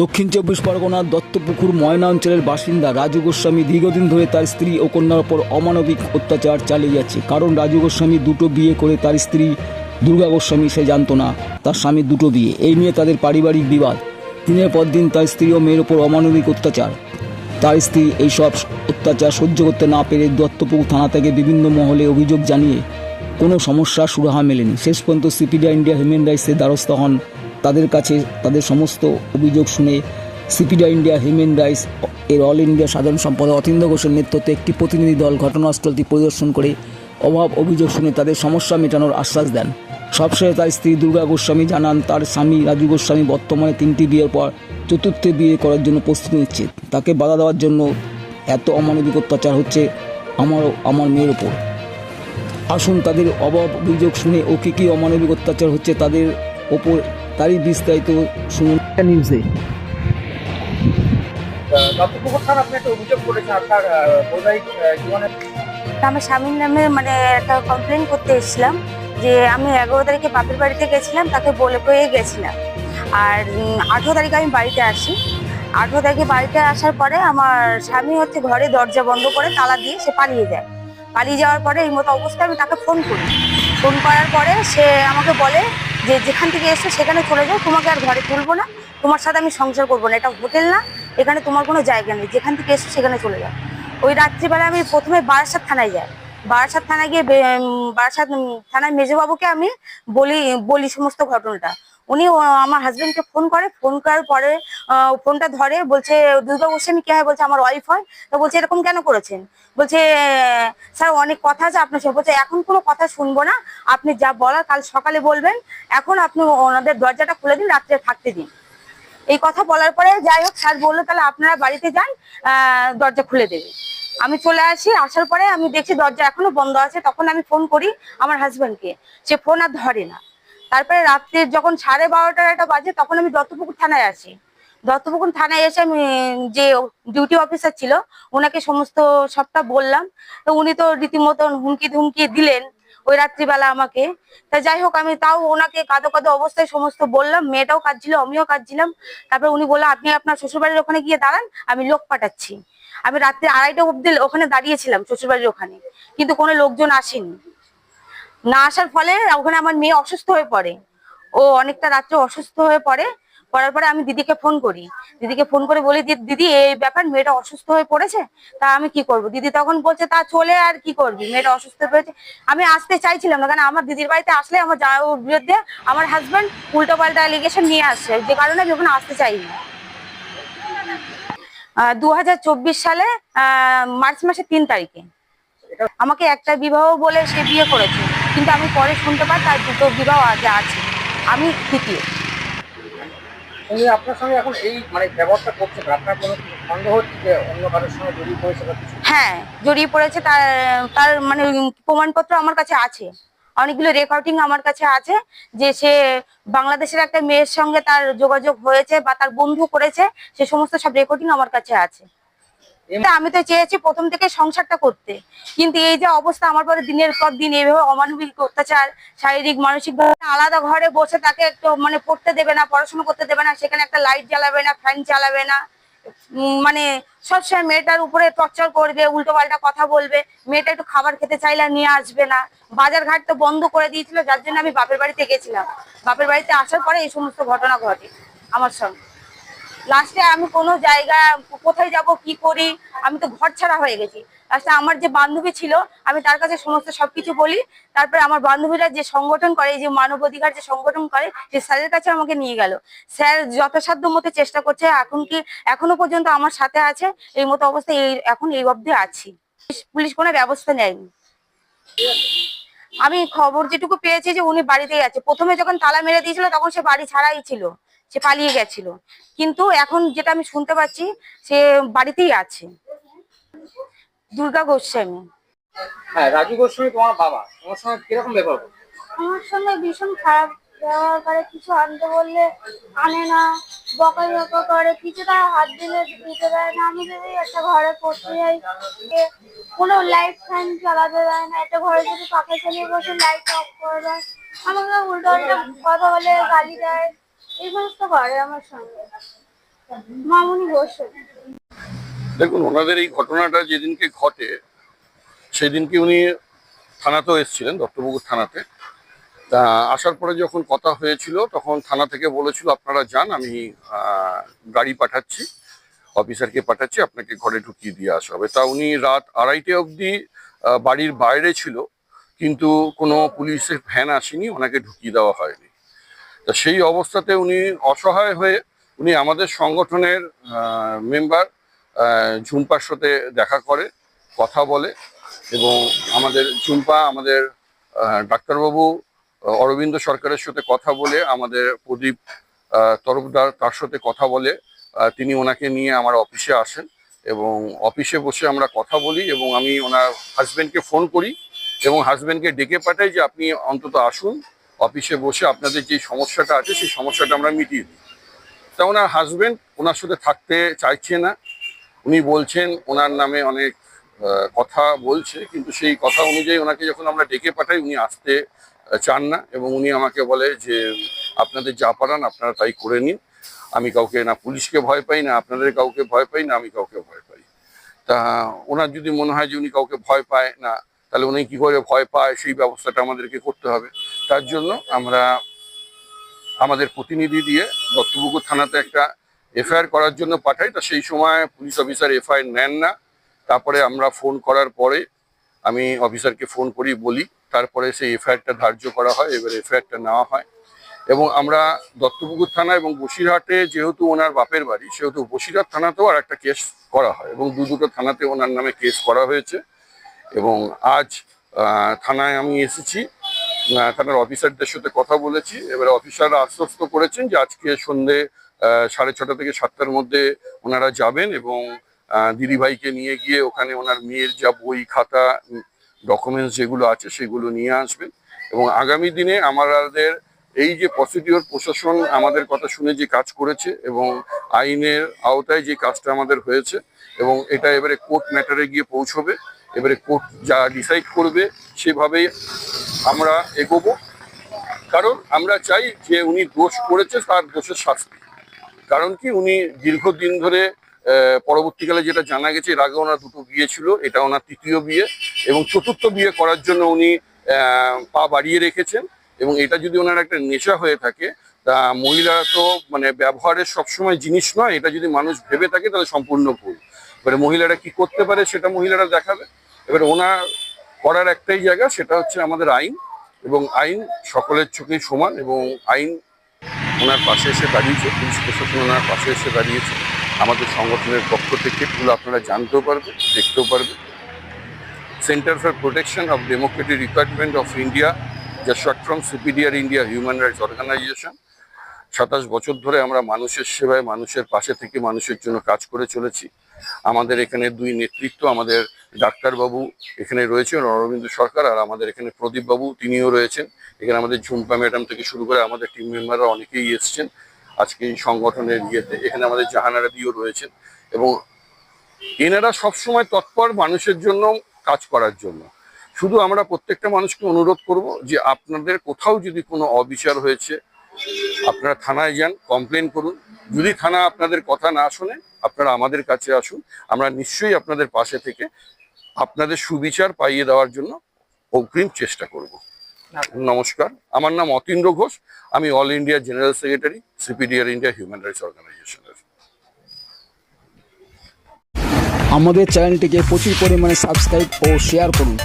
দক্ষিণ চব্বিশ পরগনার দত্তপুকুর, ময়না অঞ্চলের বাসিন্দা রাজু গোস্বামী দীর্ঘদিন ধরে তার স্ত্রী ও কন্যার ওপর অমানবিক অত্যাচার চালিয়ে যাচ্ছে। কারণ রাজু গোস্বামী দুটো বিয়ে করে তার স্ত্রী দুর্গা গোস্বামী সে জানত না, তার স্বামীর দুটো বিয়ে। এই নিয়ে তাদের পারিবারিক বিবাদ। দিনের পর দিন তার স্ত্রী ও মেয়ের ওপর অমানবিক অত্যাচার। তার স্ত্রী এইসব অত্যাচার সহ্য করতে না পেরে দত্তপুকুর থানা থেকে বিভিন্ন মহলে অভিযোগ জানিয়ে কোনো সমস্যার সুরাহা মেলেনি। শেষ পর্যন্ত সিপিডিয়া ইন্ডিয়া হিউম্যান রাইটসের দ্বারস্থ হন তাদের কাছে তাদের সমস্ত অভিযোগ শুনে সিপিডা ইন্ডিয়া, হিউম্যান রাইটস এর অল ইন্ডিয়া সাধারণ সম্পাদক অতীন্দ্র ঘোষের নেতৃত্বে একটি প্রতিনিধি দল ঘটনাস্থলটি পরিদর্শন করে অভাব অভিযোগ শুনে তাদের সমস্যা মেটানোর আশ্বাস দেন। সবশেষে তার স্ত্রী দুর্গা গোস্বামী জানান, তার স্বামী রাজু গোস্বামী বর্তমানে তিনটি বিয়ের পর চতুর্থ বিয়ে করার জন্য প্রস্তুতি নিচ্ছে। তাকে বাধা দেওয়ার জন্য এত অমানবিক অত্যাচার হচ্ছে আমার আমার মেয়ের ওপর। আসুন তাদের অভাব অভিযোগ শুনে ও কী কী অমানবিক অত্যাচার হচ্ছে তাদের ওপর তারই বিস্তারিত শুনুন। নিউজে জীবনে আমার স্বামীর নামে মানে একটা কমপ্লেন করতে এসেছিলাম যে আমি এগারো তারিখে বাপের বাড়িতে গেছিলাম তাকে বলে কয়ে গেছিলাম। আর আঠেরো তারিখে আমি বাড়িতে আসি। আঠেরো তারিখে বাড়িতে আসার পরে আমার স্বামী হচ্ছে ঘরে দরজা বন্ধ করে তালা দিয়ে সে পালিয়ে যায়। পালিয়ে যাওয়ার পরে এই মতো অবস্থায় আমি তাকে ফোন করি। ফোন করার পরে সে আমাকে বলে যে যেখান থেকে এসছো সেখানে চলে যাও। তোমাকে আর ঘরে তুলবো না। তোমার সাথে আমি সংসার করব না। এটা হোটেল না। এখানে তোমার কোনো জায়গা নেই। যেখান থেকে এসছো সেখানে চলে যাও। ওই রাত্রিবেলা আমি প্রথমে বারাসাত থানায় যাই। বারাসাত থানায় গিয়ে বারাসাত থানায় মেজবাবুকে আমি বলি বলি সমস্ত ঘটনাটা। উনি আমার হাজবেন্ডকে ফোন করে ফোন করার পরে ফোনটা ধরে, বলছে দুর্গা গোস্বামী কে হয়? বলছে, আমার ওয়াইফ হয়। তো বলছে, এরকম কেন করেছেন? বলছে, স্যার, অনেক কথা আছে আপনার সঙ্গে। বলছে, এখন কোনো কথা শুনব না। আপনি যা বলার, কাল সকালে বলবেন। এখন আপনি ওনাদের দরজাটা খুলে দিন, রাত্রে থাকতে দিন। এই কথা বলার পরে, যাই হোক, স্যার বলল, তাহলে আপনারা বাড়িতে যান দরজা খুলে দেবে। আমি চলে আসি, আসার পরে আমি দেখছি দরজা এখনও বন্ধ আছে। তখন আমি ফোন করি আমার হাজবেন্ডকে সে ফোন আর ধরে না। তারপরে রাত্রে যখন সাড়ে বারোটার একটা বাজে, তখন আমি দত্তপুকুর থানায় আসি। দত্তপুকুর থানায় এসে আমি, যে ডিউটি অফিসার ছিল, ওনাকে সমস্ত সবটা বললাম। তো উনি তো রীতিমতন হুমকি ধুমকি দিলেন ওই রাত্রিবেলা আমাকে। তা যাই হোক, আমি তাও ওনাকে কাঁদো কাঁদো অবস্থায় সমস্ত বললাম। মেয়েটাও কাঁদছিল, আমিও কাঁদছিলাম। তারপর উনি বলল, আপনি আপনার শ্বশুরবাড়ির ওখানে গিয়ে দাঁড়ান, আমি লোক পাঠাচ্ছি। আমি রাত্রে আড়াইটা অব্দি ওখানে দাঁড়িয়েছিলাম শ্বশুরবাড়ির ওখানে। কিন্তু কোনো লোকজন আসেনি। না আসার ফলে ওখানে আমার মেয়ে অসুস্থ হয়ে পড়ে। ও অনেকটা রাত্রে অসুস্থ হয়ে পড়ে। পড়ার পরে আমি দিদিকে ফোন করি। দিদিকে ফোন করে বলি, "দি- দিদি, এই ব্যাপার মেয়েটা অসুস্থ হয়ে পড়েছে? তা আমি কি করব? দিদি তখন বলছে, তা চলে আর কি করবি? মেয়েটা অসুস্থ হয়ে পড়েছে। আমি আসতে চাইছিলাম না, কারণ আমার দিদির বাড়িতে আসলে আমার জামাইবাবুর বিরুদ্ধে আমার হাজব্যান্ড উল্টো পাল্টা অ্যালিগেশন নিয়ে আসছে। যে কারণে আমি ওখানে আসতে চাইনি। দু হাজার চব্বিশ সালে মার্চ মাসের তিন তারিখে। আমাকে একটা বিবাহ বলে সে বিয়ে করেছে। কিন্তু আমি পরে শুনতে পাই তার দুটো বিবাহ আগে আছে। আমি তৃতীয় আপনার সঙ্গে এখন এই মানে ব্যবহারটা করছেন আপনার কোনো সন্দেহ হচ্ছে যে অন্য কারোর সঙ্গে জড়িয়ে পড়েছে হ্যাঁ জড়িয়ে পড়েছে তার তার মানে প্রমাণপত্র আমার কাছে আছে। অনেকগুলো রেকর্ডিং আমার কাছে আছে যে সে বাংলাদেশের একটা মেয়ের সঙ্গে তার যোগাযোগ হয়েছে বা তার বন্ধু করেছে সে সমস্ত সব রেকর্ডিং আমার কাছে আছে। আমি তো চেয়েছি প্রথম থেকে সংসারটা করতে। কিন্তু এই যে অবস্থা আমার পরে দিনের পর দিন এইভাবে অমানবিক অত্যাচার, শারীরিক মানসিক ভাবে আলাদা ঘরে বসে তাকে একটু মানে পড়তে দেবে না, পড়াশোনা করতে দেবে না, সেখানে একটা লাইট জ্বালাবে না ফ্যান চালাবে না। মানে সবসময় মেয়েটার উপরে টর্চার করবে উল্টো পাল্টা কথা বলবে, মেয়েটা একটু খাবার খেতে চাইলে নিয়ে আসবে না। বাজার ঘাট তো বন্ধ করে দিয়েছিল, যার জন্য আমি বাপের বাড়িতে গেছিলাম। বাপের বাড়িতে আসার পরে এই সমস্ত ঘটনা ঘটে আমার সঙ্গে। লাস্টে আমি কোনো জায়গা, কোথায় যাব, কি করি, আমি তো ঘর ছাড়া হয়ে গেছি। লাস্টে আমার যে বান্ধবী ছিল, আমি তার কাছে সমস্ত সবকিছু বলি। তারপরে আমার বান্ধবীরা যে সংগঠন করে যে মানবাধিকার যে সংগঠন করে সে স্যারের কাছে আমাকে নিয়ে গেল। স্যার যথাসাধ্য মতো চেষ্টা করছে, এখন কি, এখনও পর্যন্ত আমার সাথে আছে, এই মতো অবস্থায় এই, এখন এই অবধি আছি। পুলিশ কোনো ব্যবস্থা নেয়নি। আমি খবর যেটুকু পেয়েছি যে উনি বাড়িতেই আছে। প্রথমে যখন তালা মেরে দিয়েছিল তখন সে বাড়ি ছাড়াই ছিল। সে পালিয়ে গেছিল। কিন্তু এখন যেটা আমি শুনতে পাচ্ছি সে বাড়িতেই আছে। দুর্গা গোস্বামী। হ্যাঁ রাজু গোস্বামী তোমার বাবা। তোমার সঙ্গে কীরকম ব্যাপার আমার সঙ্গে ভীষণ খারাপ ব্যবহার করে কিছু আনতে বললে আনে না বকা বকা করে কিছুটা হাত দিলে দিতে দেয় না। আমি যদি একটা ঘরে পড়তে যাই কোনো লাইট ফ্যান চালাতে দেয় না। একটা ঘরে যদি পাখা চালিয়ে বসে লাইট অফ করে দেয়, আমাকে উল্টো উল্টো কথা বলে গালি দেয়। এই সমস্ত করে আমার সঙ্গে। মামুনি বসে। দেখুন, ওনাদের এই ঘটনাটা যেদিনকে ঘটে, সেদিনকে উনি থানাতেও এসেছিলেন, দত্তপুকুর থানাতে। তা আসার পরে যখন কথা হয়েছিল, তখন থানা থেকে বলেছিল, আপনারা যান, আমি গাড়ি পাঠাচ্ছি, অফিসারকে পাঠাচ্ছি, আপনাকে ঘরে ঢুকিয়ে দিয়ে আসা হবে। তা উনি রাত আড়াইটে অবধি বাড়ির বাইরে ছিল, কিন্তু কোনো পুলিশের ভ্যান আসেনি, ওনাকে ঢুকিয়ে দেওয়া হয়নি। তা সেই অবস্থাতে উনি অসহায় হয়ে, উনি আমাদের সংগঠনের মেম্বার ঝুম্পার সাথে দেখা করে, কথা বলে এবং আমাদের, ঝুম্পা আমাদের ডাক্তারবাবু অরবিন্দ সরকারের সাথে কথা বলে, আমাদের প্রদীপ তরফদার তার সাথে কথা বলে তিনি ওনাকে নিয়ে আমার অফিসে আসেন এবং অফিসে বসে আমরা কথা বলি এবং আমি ওনার হাজবেন্ডকে ফোন করি এবং হাজবেন্ডকে ডেকে পাঠাই যে আপনি অন্তত আসুন, অফিসে বসে আপনাদের যে সমস্যাটা আছে সেই সমস্যাটা আমরা মিটিয়ে দিই। তা ওনার হাজবেন্ড ওনার সাথে থাকতে চাইছে না। উনি বলছেন ওনার নামে অনেক কথা বলছে, কিন্তু সেই কথা অনুযায়ী ওনাকে যখন আমরা ডেকে পাঠাই, উনি আসতে চান না এবং উনি আমাকে বলে যে, আপনাদের যা পারান আপনারা তাই করে নিন। আমি কাউকে না পুলিশকে ভয় পাই, না আপনাদের কাউকে ভয় পাই, না আমি কাউকে ভয় পাই। তা ওনার যদি মনে হয় যে উনি কাউকে ভয় পায়, না, তাহলে উনি কি করে ভয় পায়? সেই ব্যবস্থাটা আমাদেরকে করতে হবে। তার জন্য আমরা আমাদের প্রতিনিধি দিয়ে দত্তপুকুর থানাতে একটা এফআইআর করার জন্য পাঠাই। তা সেই সময় পুলিশ অফিসার এফআইআর নেন না। তারপরে আমরা ফোন করার পরে আমি অফিসারকে ফোন করি, বলি তারপরে সেই এফআইআরটা ধার্য করা হয়, এবার এফআইআরটা নেওয়া হয়। এবং আমরা দত্তপুকুর থানা এবং বসিরহাটে যেহেতু ওনার বাপের বাড়ি, সেহেতু বসিরহাট থানাতেও আর একটা কেস করা হয় এবং দু দুটো থানাতে ওনার নামে কেস করা হয়েছে। এবং আজ থানায় আমি এসেছি থানার অফিসারদের সাথে কথা বলেছি। এবার অফিসাররা আশ্বস্ত করেছেন যে আজকে সন্ধে সাড়ে ছটা থেকে সাতটার মধ্যে ওনারা যাবেন এবং দিদিভাইকে নিয়ে গিয়ে ওখানে ওনার মেয়ের যা বই খাতা ডকুমেন্টস যেগুলো আছে সেগুলো নিয়ে আসবেন। এবং আগামী দিনে আমাদের এই যে প্রসিডিওর প্রশাসন আমাদের কথা শুনে যে কাজ করেছে এবং আইনের আওতায় যে কাজটা আমাদের হয়েছে এবং এটা এবারে কোর্ট ম্যাটারে গিয়ে পৌঁছবে, এবারে কোর্ট যা ডিসাইড করবে সেভাবেই আমরা এগোবো। কারণ আমরা চাই যে উনি দোষ করেছে তার দোষের শাস্তি। কারণ কি উনি দীর্ঘদিন ধরে পরবর্তীকালে যেটা জানা গেছে, এর আগে ওনার দুটো বিয়ে ছিল, এটা ওনার তৃতীয় বিয়ে এবং চতুর্থ বিয়ে করার জন্য উনি পা বাড়িয়ে রেখেছেন এবং এটা যদি ওনার একটা নেশা হয়ে থাকে, তা মহিলারা তো মানে ব্যবহারের সবসময় জিনিস নয়, এটা যদি মানুষ ভেবে থাকে তাহলে সম্পূর্ণ ভুল। এবারে মহিলারা কি করতে পারে সেটা মহিলারা দেখাবে। এবারে ওনার করার একটাই জায়গা, সেটা হচ্ছে আমাদের আইন এবং আইন সকলের চোখেই সমান এবং আইন ওনার পাশে এসে দাঁড়িয়েছে, পুলিশ প্রশাসন ওনার পাশে এসে দাঁড়িয়েছে। আমাদের সংগঠনের পক্ষ থেকে, এগুলো আপনারা জানতেও পারবেন, দেখতেও পারবেন। Centre for protection of democratic requirement of India যা short from superior India human rights organisation সাতাশ বছর ধরে আমরা মানুষের সেবায়, মানুষের পাশে থেকে মানুষের জন্য কাজ করে চলেছি। আমাদের এখানে দুই নেতৃত্ব, আমাদের ডাক্তারবাবু এখানে রয়েছেন, অরবিন্দ সরকার, আর আমাদের এখানে প্রদীপবাবু তিনিও রয়েছেন। এখানে আমাদের ঝুম্পা ম্যাডাম থেকে শুরু করে আমাদের টিম মেম্বাররা অনেকেই এসছেন। আজকে এই সংগঠনের ইয়েতে। এখানে আমাদের জাহানারা দিও রয়েছেন এবং এনারা সবসময় তৎপর মানুষের জন্য কাজ করার জন্য। শুধু আমরা প্রত্যেকটা মানুষকে অনুরোধ করব যে আপনাদের কোথাও যদি কোনো অবিচার হয়েছে, আপনারা থানায় যান, কমপ্লেন করুন। যদি থানা আপনাদের কথা না শোনে, আপনারা আমাদের কাছে আসুন। আমরা নিশ্চয়ই আপনাদের পাশে থেকে আপনাদের সুবিচার পাইয়ে দেওয়ার জন্য অগ্রিম চেষ্টা করব। নমস্কার। আমার নাম অতীন্দ্র ঘোষ। আমি all India general secretary CPDR India human rights অর্গানাইজেশনের আমাদের চ্যানেলটিকে প্রচুর পরিমাণে সাবস্ক্রাইব ও শেয়ার করুন।